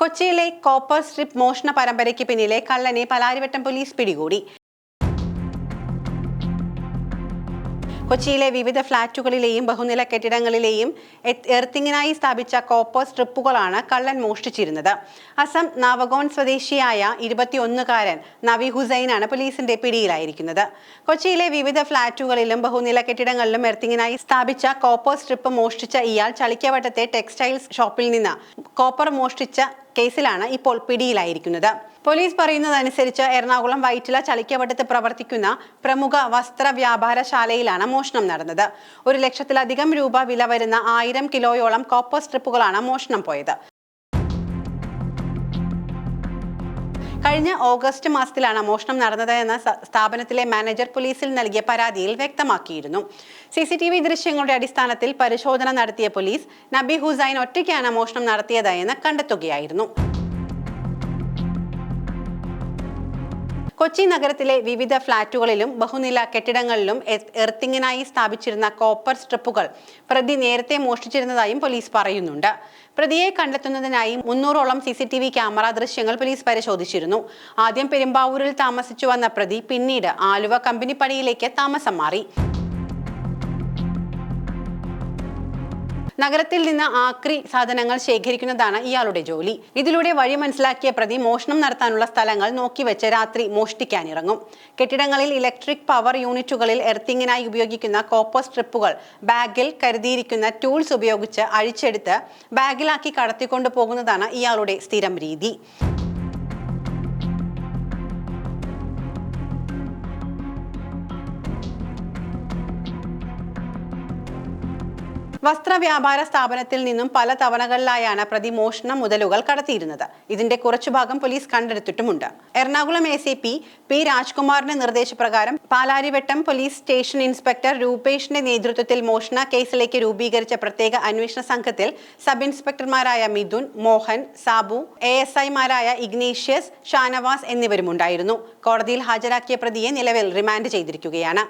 കൊച്ചിയിലെ copper strip മോഷണ പരമ്പരയ്ക്ക് പിന്നിലെ കള്ളനെ പലാരിവട്ടം പോലീസ് പിടികൂടി. കൊച്ചിയിലെ വിവിധ ഫ്ളാറ്റുകളിലെയും ബഹുനില കെട്ടിടങ്ങളിലെയും എർത്തിങ്ങിനായി സ്ഥാപിച്ച കോപ്പർ സ്ട്രിപ്പുകളാണ് കള്ളൻ മോഷ്ടിച്ചിരുന്നത്. അസം നവഗോൺ സ്വദേശിയായ ഇരുപത്തിയൊന്നുകാരൻ നവി ഹുസൈനാണ് പോലീസിന്റെ പിടിയിലായിരിക്കുന്നത്. കൊച്ചിയിലെ വിവിധ ഫ്ളാറ്റുകളിലും ബഹുനില കെട്ടിടങ്ങളിലും എർത്തിങ്ങിനായി സ്ഥാപിച്ച കോപ്പർ സ്ട്രിപ്പ് മോഷ്ടിച്ച ഇയാൾ ചളിക്കവട്ടത്തെ ടെക്സ്റ്റൈൽസ് ഷോപ്പിൽ നിന്ന് കോപ്പർ മോഷ്ടിച്ച കേസിലാണ് ഇപ്പോൾ പിടിയിലായിരിക്കുന്നത്. പോലീസ് പറയുന്നതനുസരിച്ച് എറണാകുളം വൈറ്റില ചളിക്കവട്ടത്ത് പ്രവർത്തിക്കുന്ന പ്രമുഖ വസ്ത്ര വ്യാപാരശാലയിലാണ് മോഷണം നടന്നത്. ഒരു ലക്ഷത്തിലധികം രൂപ വില വരുന്ന ആയിരം കിലോയോളം കോപ്പർ സ്ട്രിപ്പുകളാണ് മോഷണം പോയത്. കഴിഞ്ഞ ഓഗസ്റ്റ് മാസത്തിലാണ് മോഷണം നടന്നതെന്ന് സ്ഥാപനത്തിലെ മാനേജർ പോലീസിൽ നൽകിയ പരാതിയിൽ വ്യക്തമാക്കിയിരുന്നു. സി സി ടി വി ദൃശ്യങ്ങളുടെ അടിസ്ഥാനത്തിൽ പരിശോധന നടത്തിയ പോലീസ് നബി ഹുസൈൻ ഒറ്റയ്ക്കാണ് മോഷണം നടത്തിയതെന്ന് കണ്ടെത്തുകയായിരുന്നു. കൊച്ചി നഗരത്തിലെ വിവിധ ഫ്ളാറ്റുകളിലും ബഹുനില കെട്ടിടങ്ങളിലും എർത്തിങ്ങിനായി സ്ഥാപിച്ചിരുന്ന കോപ്പർ സ്ട്രിപ്പുകൾ പ്രതി നേരത്തെ മോഷ്ടിച്ചിരുന്നതായും പോലീസ് പറയുന്നുണ്ട്. പ്രതിയെ കണ്ടെത്തുന്നതിനായി മുന്നൂറോളം C C T V camera ദൃശ്യങ്ങൾ പോലീസ് പരിശോധിച്ചിരുന്നു. ആദ്യം പെരുമ്പാവൂരിൽ താമസിച്ചു വന്ന പ്രതി പിന്നീട് ആലുവ കമ്പനിപ്പടിയിലേക്ക് താമസം മാറി. നഗരത്തിൽ നിന്ന് ആക്രി സാധനങ്ങൾ ശേഖരിക്കുന്നതാണ് ഇയാളുടെ ജോലി. ഇതിലൂടെ വഴി മനസ്സിലാക്കിയ പ്രതി മോഷണം നടത്താനുള്ള സ്ഥലങ്ങൾ നോക്കി നോക്കിവെച്ച് രാത്രി മോഷ്ടിക്കാനിറങ്ങും. കെട്ടിടങ്ങളിൽ ഇലക്ട്രിക് പവർ യൂണിറ്റുകളിൽ എർത്തിങ്ങിനായി ഉപയോഗിക്കുന്ന കോപ്പർ സ്ട്രിപ്പുകൾ ബാഗിൽ കരുതിയിരിക്കുന്ന ടൂൾസ് ഉപയോഗിച്ച് അഴിച്ചെടുത്ത് ബാഗിലാക്കി കടത്തിക്കൊണ്ടു പോകുന്നതാണ് ഇയാളുടെ സ്ഥിരം രീതി. വസ്ത്ര വ്യാപാര സ്ഥാപനത്തിൽ നിന്നും പല തവണകളിലായാണ് പ്രതി മോഷണ മുതലുകൾ കടത്തിയിരുന്നത്. ഇതിന്റെ കുറച്ചു ഭാഗം police കണ്ടെടുത്തിട്ടുമുണ്ട്. Ernakulam A C P P രാജ്കുമാറിന്റെ നിർദ്ദേശപ്രകാരം പാലാരിവട്ടം പോലീസ് സ്റ്റേഷൻ ഇൻസ്പെക്ടർ രൂപേഷിന്റെ നേതൃത്വത്തിൽ മോഷണ കേസിലേക്ക് രൂപീകരിച്ച പ്രത്യേക അന്വേഷണ സംഘത്തിൽ സബ് ഇൻസ്പെക്ടർമാരായ മിഥുൻ മോഹൻ സാബു എ എസ് ഐമാരായ ഇഗ്നേഷ്യസ് ഷാനവാസ് എന്നിവരുമുണ്ടായിരുന്നു. കോടതിയിൽ ഹാജരാക്കിയ പ്രതിയെ നിലവിൽ റിമാൻഡ് ചെയ്തിരിക്കുകയാണ്.